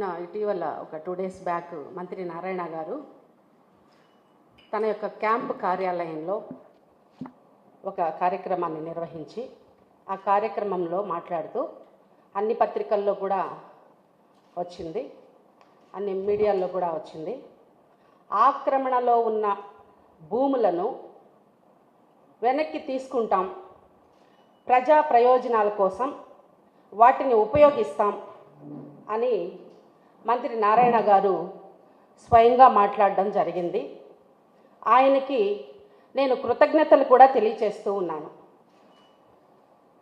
మొన్న ఇటీవల ఒక టూ డేస్ బ్యాక్ మంత్రి నారాయణ గారు తన యొక్క క్యాంప్ కార్యాలయంలో ఒక కార్యక్రమాన్ని నిర్వహించి ఆ కార్యక్రమంలో మాట్లాడుతూ అన్ని పత్రికల్లో కూడా వచ్చింది అన్ని మీడియాల్లో కూడా వచ్చింది. ఆక్రమణలో ఉన్న భూములను వెనక్కి తీసుకుంటాం ప్రజా ప్రయోజనాల కోసం వాటిని ఉపయోగిస్తాం అని మంత్రి నారాయణ గారు స్వయంగా మాట్లాడడం జరిగింది. ఆయనకి నేను కృతజ్ఞతలు కూడా తెలియచేస్తూ ఉన్నాను.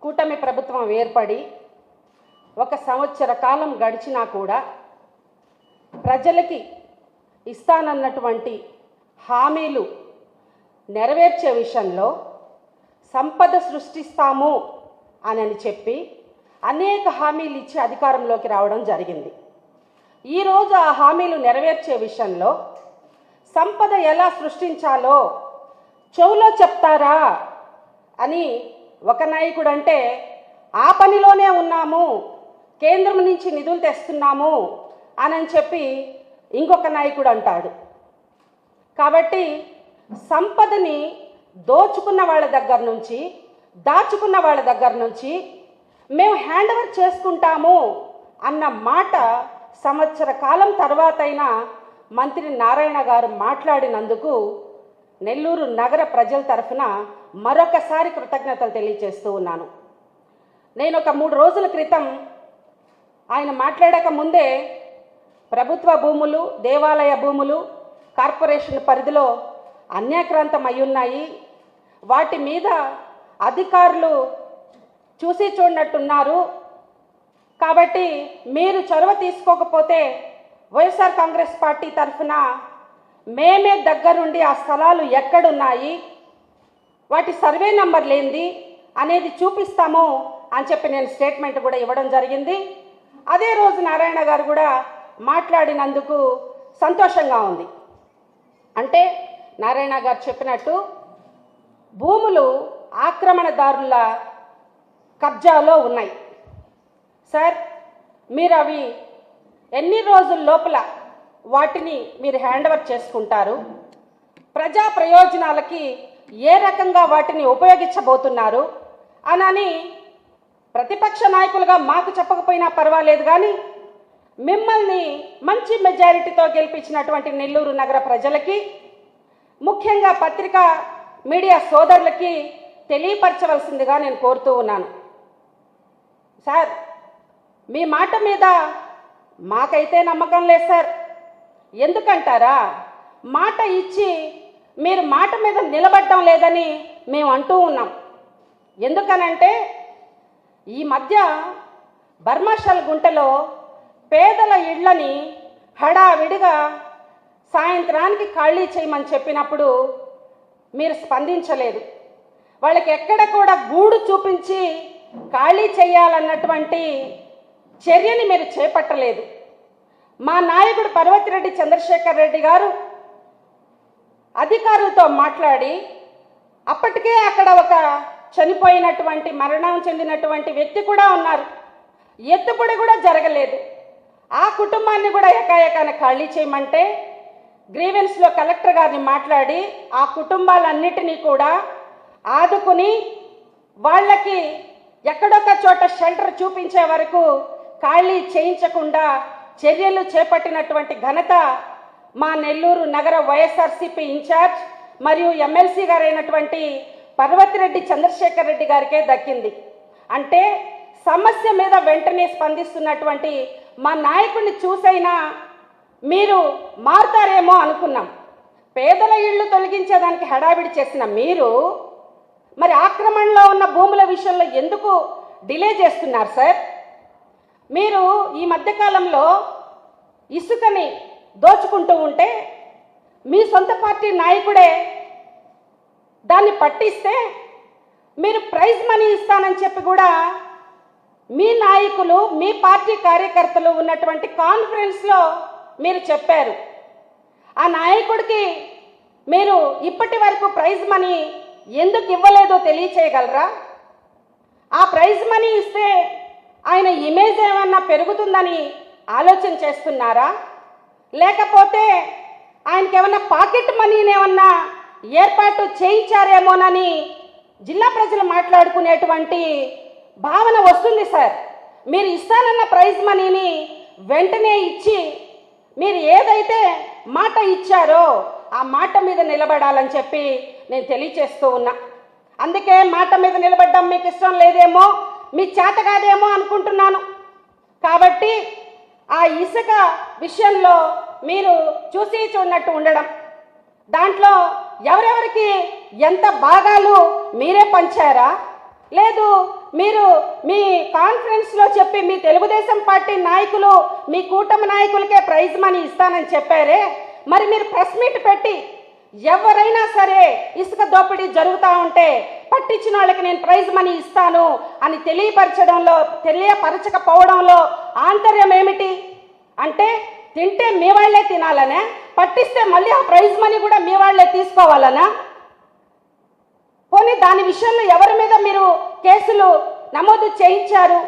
కూటమి ప్రభుత్వం ఏర్పడి ఒక సంవత్సర కాలం గడిచినా కూడా ప్రజలకి ఇస్తానన్నటువంటి హామీలు నెరవేర్చే విషయంలో సంపద సృష్టిస్తాము అని చెప్పి అనేక హామీలు ఇచ్చి అధికారంలోకి రావడం జరిగింది. ఈరోజు ఆ హామీలు నెరవేర్చే విషయంలో సంపద ఎలా సృష్టించాలో చెవులో చెప్తారా అని ఒక నాయకుడు అంటే ఆ పనిలోనే ఉన్నాము కేంద్రం నుంచి నిధులు తెస్తున్నాము అని చెప్పి ఇంకొక నాయకుడు అంటాడు. కాబట్టి సంపదని దోచుకున్న వాళ్ళ దగ్గర నుంచి దాచుకున్న వాళ్ళ దగ్గర నుంచి మేము హ్యాండ్ ఓవర్ చేసుకుంటాము అన్న మాట సంవత్సర కాలం తర్వాతైనా మంత్రి నారాయణ గారు మాట్లాడినందుకు నెల్లూరు నగర ప్రజల తరఫున మరొకసారి కృతజ్ఞతలు తెలియజేస్తూ ఉన్నాను. నేను ఒక మూడు రోజుల క్రితం ఆయన మాట్లాడక ముందే ప్రభుత్వ భూములు దేవాలయ భూములు కార్పొరేషన్ పరిధిలో అన్యాక్రాంతం అయ్యున్నాయి. ఉన్నాయి వాటి మీద అధికారులు చూసి చూడనట్టున్నారు. కాబట్టి మీరు చొరవ తీసుకోకపోతే వైఎస్ఆర్ కాంగ్రెస్ పార్టీ తరఫున మేమే దగ్గరుండి ఆ స్థలాలు ఎక్కడున్నాయి వాటి సర్వే నంబర్ ఏంది అనేది చూపిస్తాము అని చెప్పి నేను స్టేట్మెంట్ కూడా ఇవ్వడం జరిగింది. అదే రోజు నారాయణ గారు కూడా మాట్లాడినందుకు సంతోషంగా ఉంది. అంటే నారాయణ గారు చెప్పినట్టు భూములు ఆక్రమణదారుల కబ్జాలో ఉన్నాయి. సార్ మీరు అవి ఎన్ని రోజుల లోపల వాటిని మీరు హ్యాండ్ ఓవర్ చేసుకుంటారు? ప్రజా ప్రయోజనాలకి ఏ రకంగా వాటిని ఉపయోగించబోతున్నారు? అనని ప్రతిపక్ష నాయకులుగా మాకు చెప్పకపోయినా పర్వాలేదు కానీ మిమ్మల్ని మంచి మెజారిటీతో గెలిపించినటువంటి నెల్లూరు నగర ప్రజలకి ముఖ్యంగా పత్రికా మీడియా సోదరులకి తెలియపరచవలసిందిగా నేను కోరుతూ ఉన్నాను. సార్ మీ మాట మీద మాకైతే నమ్మకం లేదు సార్. ఎందుకంటారా? మాట ఇచ్చి మీరు మాట మీద నిలబడటం లేదని మేము అంటూ ఉన్నాం. ఎందుకనంటే ఈ మధ్య బర్మాషల్ గుంటలో పేదల ఇళ్ళని హడావిడిగా సాయంత్రానికి ఖాళీ చేయమని చెప్పినప్పుడు మీరు స్పందించలేదు. వాళ్ళకి ఎక్కడ కూడా గూడు చూపించి ఖాళీ చేయాలన్నటువంటి చర్యని మీరు చేపట్టలేదు. మా నాయకుడు పర్వతిరెడ్డి చంద్రశేఖర్ రెడ్డి గారు అధికారులతో మాట్లాడి అప్పటికే అక్కడ ఒక చనిపోయినటువంటి మరణం చెందినటువంటి వ్యక్తి కూడా ఉన్నారు. ఎత్తుపడి కూడా జరగలేదు. ఆ కుటుంబాన్ని కూడా ఎకాఎకాన ఖాళీ చేయమంటే గ్రీవెన్స్లో కలెక్టర్ గారిని మాట్లాడి ఆ కుటుంబాలన్నిటినీ కూడా ఆదుకుని వాళ్ళకి ఎక్కడొక్క చోట షెల్టర్ చూపించే వరకు ఖాళీ చేయించకుండా చర్యలు చేపట్టినటువంటి ఘనత మా నెల్లూరు నగర వైఎస్ఆర్సీపీ ఇన్ఛార్జ్ మరియు ఎమ్మెల్సీ గారైనటువంటి పర్వతిరెడ్డి చంద్రశేఖర్ రెడ్డి గారికే దక్కింది. అంటే సమస్య మీద వెంటనే స్పందిస్తున్నటువంటి మా నాయకుడిని చూసైనా మీరు మారుతారేమో అనుకున్నాం. పేదల ఇళ్ళు తొలగించేదానికి హడావిడి చేసిన మీరు మరి ఆక్రమణలో ఉన్న భూముల విషయంలో ఎందుకు డిలే చేస్తున్నారు సార్? మీరు ఈ మధ్యకాలంలో ఇసుకని దోచుకుంటూ ఉంటే మీ సొంత పార్టీ నాయకుడే దాన్ని పట్టిస్తే మీరు ప్రైజ్ మనీ ఇస్తానని చెప్పి కూడా మీ నాయకులు మీ పార్టీ కార్యకర్తలు ఉన్నటువంటి కాన్ఫరెన్స్లో మీరు చెప్పారు. ఆ నాయకుడికి మీరు ఇప్పటి వరకు ప్రైజ్ మనీ ఎందుకు ఇవ్వలేదో తెలియచేయగలరా? ఆ ప్రైజ్ మనీ ఇస్తే ఆయన ఇమేజ్ ఏమన్నా పెరుగుతుందని ఆలోచన చేస్తున్నారా? లేకపోతే ఆయనకి ఏమన్నా పాకెట్ మనీని ఏమన్నా ఏర్పాటు చేయించారేమోనని జిల్లా ప్రజలు మాట్లాడుకునేటువంటి భావన వస్తుంది సార్. మీరు ఇస్తానన్న ప్రైజ్ మనీని వెంటనే ఇచ్చి మీరు ఏదైతే మాట ఇచ్చారో ఆ మాట మీద నిలబడాలని చెప్పి నేను తెలియచేస్తూ ఉన్నా. అందుకే మాట మీద నిలబడడం మీకు ఇష్టం లేదేమో మీ చేత కాదేమో అనుకుంటున్నాను. కాబట్టి ఆ ఇసుక విషయంలో మీరు చూసి చూడనట్టు ఉండడం. దాంట్లో ఎవరెవరికి ఎంత భాగాలు మీరే పంచారా? లేదు మీరు మీ కాన్ఫరెన్స్లో చెప్పి మీ తెలుగుదేశం పార్టీ నాయకులు మీ కూటమి నాయకులకే ప్రైజ్ మనీ ఇస్తానని చెప్పారే. మరి మీరు ప్రెస్ మీట్ పెట్టి ఎవరైనా సరే ఇసుక దోపిడీ జరుగుతూ ఉంటే పట్టించిన వాళ్ళకి నేను ప్రైజ్ మనీ ఇస్తాను అని తెలియపరచడంలో తెలియపరచకపోవడంలో ఆంతర్యం ఏమిటి? అంటే తింటే మీ వాళ్ళే తినాలనే? పట్టిస్తే మళ్ళీ ఆ ప్రైజ్ మనీ కూడా మీ వాళ్ళే తీసుకోవాలనా? పోనీ దాని విషయంలో ఎవరి మీద మీరు కేసులు నమోదు చేయించారు?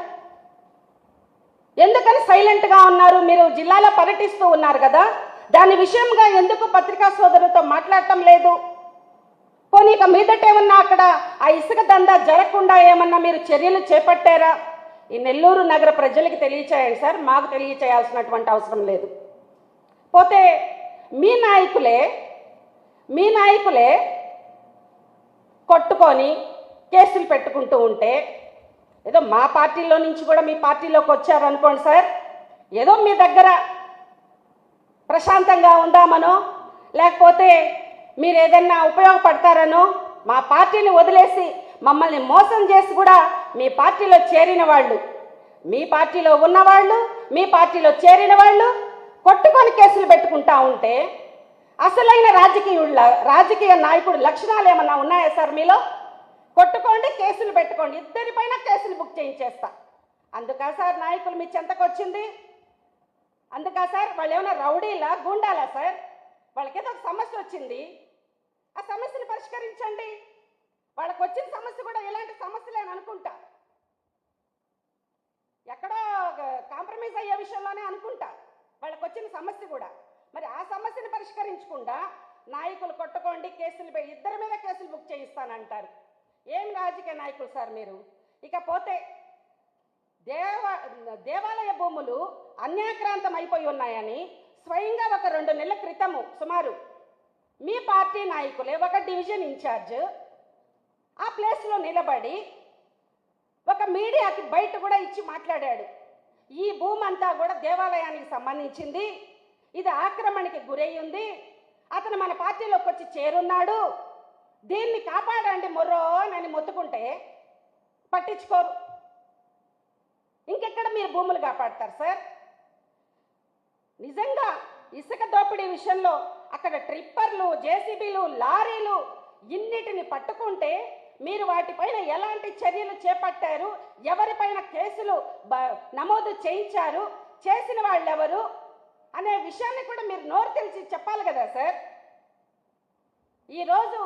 ఎందుకని సైలెంట్గా ఉన్నారు? మీరు జిల్లాలో పర్యటిస్తూ ఉన్నారు కదా? దాని విషయంగా ఎందుకు పత్రికా సోదరులతో మాట్లాడటం లేదు? పోనీ ఇక మీదట ఏమన్నా అక్కడ ఆ ఇసుక దందా జరగకుండా ఏమన్నా మీరు చర్యలు చేపట్టారా? ఈ నెల్లూరు నగర ప్రజలకు తెలియచేయండి సార్ మాకు తెలియచేయాల్సినటువంటి అవసరం లేదు. పోతే మీ నాయకులే మీ నాయకులే కొట్టుకొని కేసులు పెట్టుకుంటూ ఉంటే ఏదో మా పార్టీలో నుంచి కూడా మీ పార్టీలోకి వచ్చారనుకోండి సార్ ఏదో మీ దగ్గర ప్రశాంతంగా ఉందామనో? లేకపోతే మీరు ఏదన్నా ఉపయోగపడతారనో? మా పార్టీని వదిలేసి మమ్మల్ని మోసం చేసి కూడా మీ పార్టీలో చేరిన వాళ్ళు మీ పార్టీలో ఉన్నవాళ్ళు మీ పార్టీలో చేరిన వాళ్ళు కొట్టుకొని కేసులు పెట్టుకుంటా ఉంటే అసలైన రాజకీయుళ్ళ రాజకీయ నాయకుడు లక్షణాలు ఏమన్నా ఉన్నాయా సార్ మీలో? కొట్టుకోండి కేసులు పెట్టుకోండి ఇద్దరిపైన కేసులు బుక్ చేయించేస్తా. అందుకా సార్ నాయకులు మీ చెంతకు వచ్చింది అందుకా సార్ వాళ్ళు ఏమైనా రౌడీలా గుండాలా సార్? వాళ్ళకి ఏదో ఒక సమస్య వచ్చింది. ఆ సమస్యను పరిష్కరించండి. వాళ్ళకి వచ్చిన సమస్య కూడా ఇలాంటి సమస్యలే అనుకుంటా. ఎక్కడో కాంప్రమైజ్ అయ్యే విషయంలోనే అనుకుంటా. వాళ్ళకు వచ్చిన సమస్య కూడా. మరి ఆ సమస్యను పరిష్కరించకుండా నాయకులు కొట్టుకోండి కేసులు ఇద్దరి మీద కేసులు బుక్ చేయిస్తానంటారు. ఏం రాజకీయ నాయకులు సార్ మీరు? ఇకపోతే దేవ దేవాలయ భూములు అన్యాక్రాంతం అయిపోయి ఉన్నాయని స్వయంగా ఒక రెండు నెలల క్రితము సుమారు మీ పార్టీ నాయకులే ఒక డివిజన్ ఇన్ఛార్జ్ ఆ ప్లేస్లో నిలబడి ఒక మీడియాకి బయట కూడా ఇచ్చి మాట్లాడాడు. ఈ భూమి అంతా కూడా దేవాలయానికి సంబంధించింది. ఇది ఆక్రమణకి గురై ఉంది. అతను మన పార్టీలోకి వచ్చి చేరున్నాడు. దీన్ని కాపాడండి మొర్రో అని మొత్తుకుంటే పట్టించుకోరు. భూములు కాపాడతారు సార్. నిజంగా ఇసుక దోపిడీ విషయంలో అక్కడ ట్రిప్పర్లు జేసీబీలు లారీలు ఇన్నిటిని పట్టుకుంటే మీరు వాటిపైన ఎలాంటి చర్యలు చేపట్టారు? ఎవరిపైన కేసులు నమోదు చేయించారు? చేసిన వాళ్ళు ఎవరు అనే విషయాన్ని కూడా మీరు నోరు తెలిసి చెప్పాలి కదా సార్. ఈరోజు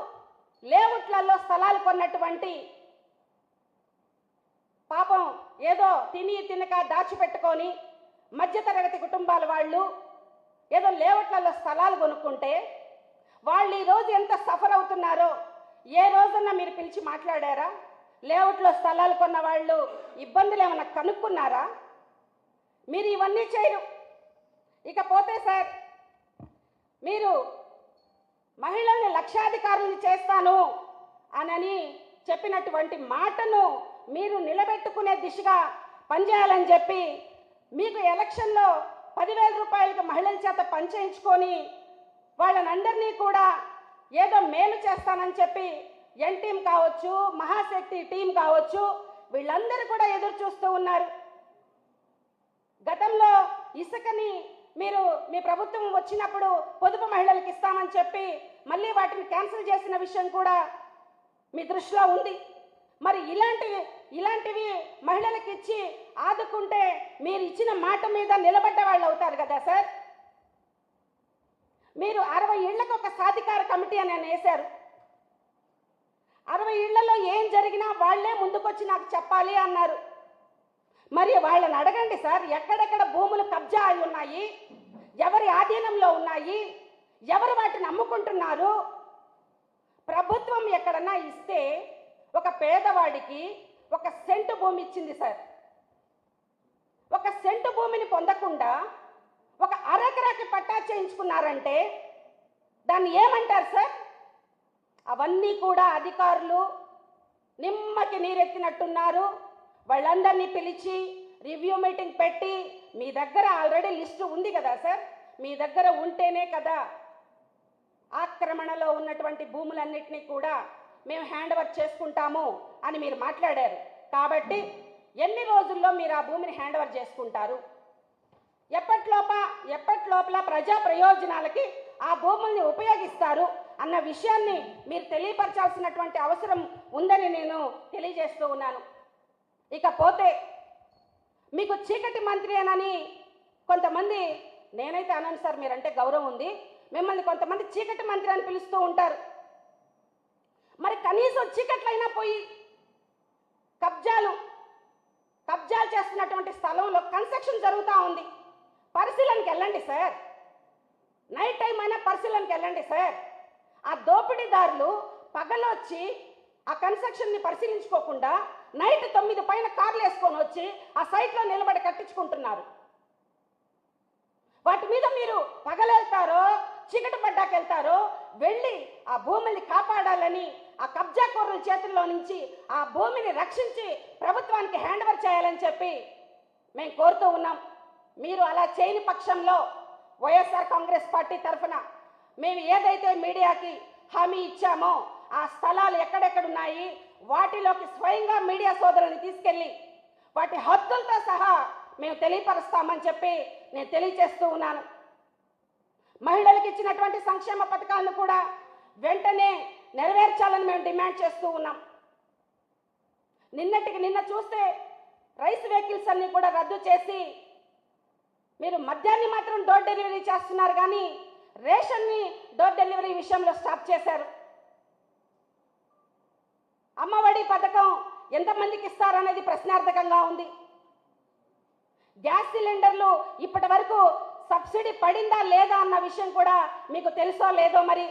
లేఅవుట్లలో స్థలాలు కొన్నటువంటి ఏదో తిని తినక దాచిపెట్టుకొని మధ్యతరగతి కుటుంబాల వాళ్ళు ఏదో లేవట్లలో స్థలాలు కొనుక్కుంటే వాళ్ళు ఈరోజు ఎంత సఫర్ అవుతున్నారో ఏ రోజున మీరు పిలిచి మాట్లాడారా? లేఅవుట్లో స్థలాలు కొన్న వాళ్ళు ఇబ్బందులు ఏమైనా కనుక్కున్నారా? మీరు ఇవన్నీ చేయరు. ఇకపోతే సార్ మీరు మహిళల్ని లక్షాధికారులు చేస్తాను అనని చెప్పినటువంటి మాటను మీరు నిలబెట్టుకునే దిశగా పనిచేయాలని చెప్పి మీకు ఎలక్షన్లో పదివేల రూపాయలకి మహిళల చేత పనిచేయించుకొని వాళ్ళనందరినీ కూడా ఏదో మేలు చేస్తానని చెప్పి ఎన్ టీం కావచ్చు మహాశక్తి టీం కావచ్చు వీళ్ళందరూ కూడా ఎదురు చూస్తూ ఉన్నారు. గతంలో ఇసుకని మీరు మీ ప్రభుత్వం వచ్చినప్పుడు పొదుపు మహిళలకు ఇస్తామని చెప్పి మళ్ళీ వాటిని క్యాన్సిల్ చేసిన విషయం కూడా మీ దృష్టిలో ఉంది. మరి ఇలాంటి ఇలాంటివి మహిళలకు ఇచ్చి ఆదుకుంటే మీరు ఇచ్చిన మాట మీద నిలబడ్డ వాళ్ళు అవుతారు కదా సార్? మీరు అరవై ఇళ్ళకు ఒక సాధికార కమిటీ అని అని వేశారు. అరవై ఇళ్ళలో ఏం జరిగినా వాళ్ళే ముందుకొచ్చి నాకు చెప్పాలి అన్నారు. మరి వాళ్ళని అడగండి సార్ ఎక్కడెక్కడ భూములు కబ్జా అయి ఉన్నాయి? ఎవరి ఆధీనంలో ఉన్నాయి? ఎవరు వాటిని అమ్ముకుంటున్నారు? ప్రభుత్వం ఎక్కడన్నా ఇస్తే ఒక పేదవాడికి ఒక సెంటు భూమి ఇచ్చింది సార్. ఒక సెంటు భూమిని పొందకుండా ఒక అరెకరాకి పట్టా చేయించుకున్నారంటే దాన్ని ఏమంటారు సార్? అవన్నీ కూడా అధికారులు నిమ్మకి నీరెత్తినట్టున్నారు. వాళ్ళందరినీ పిలిచి రివ్యూ మీటింగ్ పెట్టి మీ దగ్గర ఆల్రెడీ లిస్టు ఉంది కదా సార్? మీ దగ్గర ఉంటేనే కదా ఆక్రమణలో ఉన్నటువంటి భూములన్నింటినీ కూడా మేము హ్యాండ్ ఓవర్ చేసుకుంటాము అని మీరు మాట్లాడారు. కాబట్టి ఎన్ని రోజుల్లో మీరు ఆ భూమిని హ్యాండ్ ఓవర్ చేసుకుంటారు? ఎప్పటిలోప ఎప్పటిలోపల ప్రజా ప్రయోజనాలకి ఆ భూముల్ని ఉపయోగిస్తారు అన్న విషయాన్ని మీరు తెలియపరచాల్సినటువంటి అవసరం ఉందని నేను తెలియజేస్తూ ఉన్నాను. ఇకపోతే మీకు చీకటి మంత్రి అనని కొంతమంది నేనైతే అనను సార్ మీరంటే గౌరవం ఉంది. మిమ్మల్ని కొంతమంది చీకటి మంత్రి అని పిలుస్తూ ఉంటారు. మరి కనీసం చీకట్లైనా పోయి కబ్జాలు కబ్జాలు చేస్తున్నటువంటి స్థలంలో కన్స్ట్రక్షన్ జరుగుతూ ఉంది. పరిశీలనకి వెళ్ళండి సార్. నైట్ టైం అయినా పరిశీలనకి వెళ్ళండి సార్. ఆ దోపిడీదారులు పగలొచ్చి ఆ కన్స్ట్రక్షన్ని పరిశీలించుకోకుండా నైట్ తొమ్మిది పైన కార్లు వేసుకొని వచ్చి ఆ సైట్లో నిలబడి కట్టించుకుంటున్నారు. వాటి మీద మీరు పగలెళ్తారో చీకటి పడ్డాకి వెళ్తారో వెళ్ళి ఆ భూమిని కాపాడాలని ఆ కబ్జా కోరుల చేతుల్లో నుంచి ఆ భూమిని రక్షించి ప్రభుత్వానికి హ్యాండ్ ఓవర్ చేయాలని చెప్పి మేము కోరుతూ ఉన్నాం. మీరు అలా చేయని పక్షంలో వైఎస్ఆర్ కాంగ్రెస్ పార్టీ తరఫున మేము ఏదైతే మీడియాకి హామీ ఇచ్చామో ఆ స్థలాలు ఎక్కడెక్కడున్నాయి వాటిలోకి స్వయంగా మీడియా సోదరుని తీసుకెళ్ళి వాటి హద్దులతో సహా మేము తెలియపరుస్తామని చెప్పి నేను తెలియచేస్తూ ఉన్నాను. మహిళలకు ఇచ్చినటువంటి సంక్షేమ పథకాలను కూడా వెంటనే నెరవేర్చాలని మేము డిమాండ్ చేస్తూ ఉన్నాం. నిన్నటికి నిన్న చూస్తే రైస్ వెహికల్స్ అన్ని కూడా రద్దు చేసి మీరు మద్యాన్ని మాత్రం డోర్ డెలివరీ చేస్తున్నారు కానీ రేషన్ని డోర్ డెలివరీ విషయంలో స్టాప్ చేశారు. అమ్మఒడి పథకం ఎంతమందికి ఇస్తారనేది ప్రశ్నార్థకంగా ఉంది. గ్యాస్ సిలిండర్లు ఇప్పటి వరకు సబ్సిడీ పడిందా లేదా అన్న విషయం కూడా మీకు తెలుసో లేదో మరి?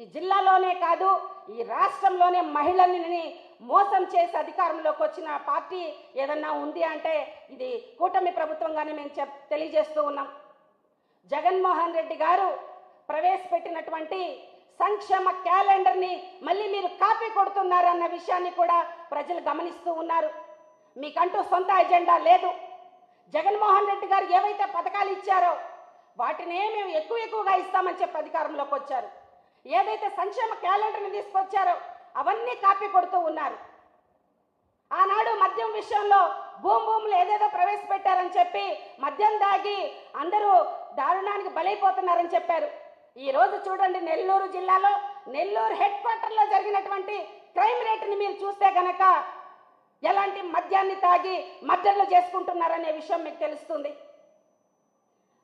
ఈ జిల్లాలోనే కాదు ఈ రాష్ట్రంలోనే మహిళల్ని మోసం చేసి అధికారంలోకి వచ్చిన పార్టీ ఏదన్నా ఉంది అంటే ఇది కూటమి ప్రభుత్వంగానే మేము చెప్ తెలియజేస్తూ ఉన్నాం. జగన్మోహన్ రెడ్డి గారు ప్రవేశపెట్టినటువంటి సంక్షేమ క్యాలెండర్ని మళ్ళీ మీరు కాపీ కొడుతున్నారన్న విషయాన్ని కూడా ప్రజలు గమనిస్తూ ఉన్నారు. మీకంటూ సొంత ఎజెండా లేదు. జగన్మోహన్ రెడ్డి గారు ఏవైతే పథకాలు ఇచ్చారో వాటినే మేము ఎక్కువ ఎక్కువగా ఇస్తామని చెప్పి అధికారంలోకి వచ్చారు. ఏదైతే సంక్షేమ క్యాలెండర్ని తీసుకొచ్చారో అవన్నీ కాపీ కొడుతూ ఉన్నారు. ఆనాడు మద్యం విషయంలో భూమి భూములు ఏదేదో ప్రవేశపెట్టారని చెప్పి మద్యం దాగి అందరూ దారుణానికి బలైపోతున్నారని చెప్పారు. ఈ రోజు చూడండి నెల్లూరు జిల్లాలో నెల్లూరు హెడ్ క్వార్టర్లో జరిగినటువంటి క్రైమ్ రేటుని మీరు చూస్తే గనక ఎలాంటి మద్యాన్ని తాగి మద్దతులు చేసుకుంటున్నారనే విషయం మీకు తెలుస్తుంది?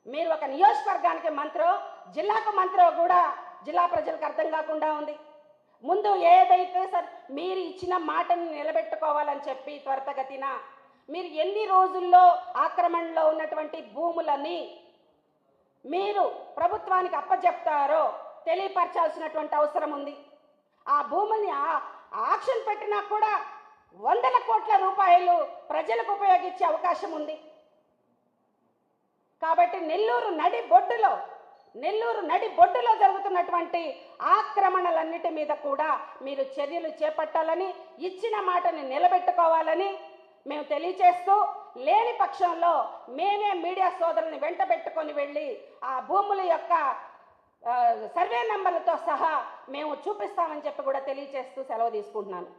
మీరు ఒక నియోజకవర్గానికి మంత్రో జిల్లాకు మంత్రో కూడా జిల్లా ప్రజలకు అర్థం కాకుండా ఉంది. ముందు ఏదైతే సార్ మీరు ఇచ్చిన మాటను నిలబెట్టుకోవాలని చెప్పి త్వరితగతిన మీరు ఎన్ని రోజుల్లో ఆక్రమణలో ఉన్నటువంటి భూములని మీరు ప్రభుత్వానికి అప్పచెప్తారో తెలియపరచాల్సినటువంటి అవసరం ఉంది. ఆ భూముల్ని ఆక్షన్ పెట్టినా కూడా వందల కోట్ల రూపాయలు ప్రజలకు ఉపయోగించే అవకాశం ఉంది. కాబట్టి నెల్లూరు నడి బొడ్డులో నెల్లూరు నడి బొడ్డులో జరుగుతున్నటువంటి ఆక్రమణలన్నిటి మీద కూడా మీరు చర్యలు చేపట్టాలని ఇచ్చిన మాటని నిలబెట్టుకోవాలని మేము తెలియచేస్తూ లేని పక్షంలో మేమే మీడియా సోదరుని వెంట పెట్టుకొని వెళ్ళి ఆ భూముల యొక్క సర్వే నెంబర్లతో సహా మేము చూపిస్తామని చెప్పి కూడా తెలియచేస్తూ సెలవు తీసుకుంటున్నాను.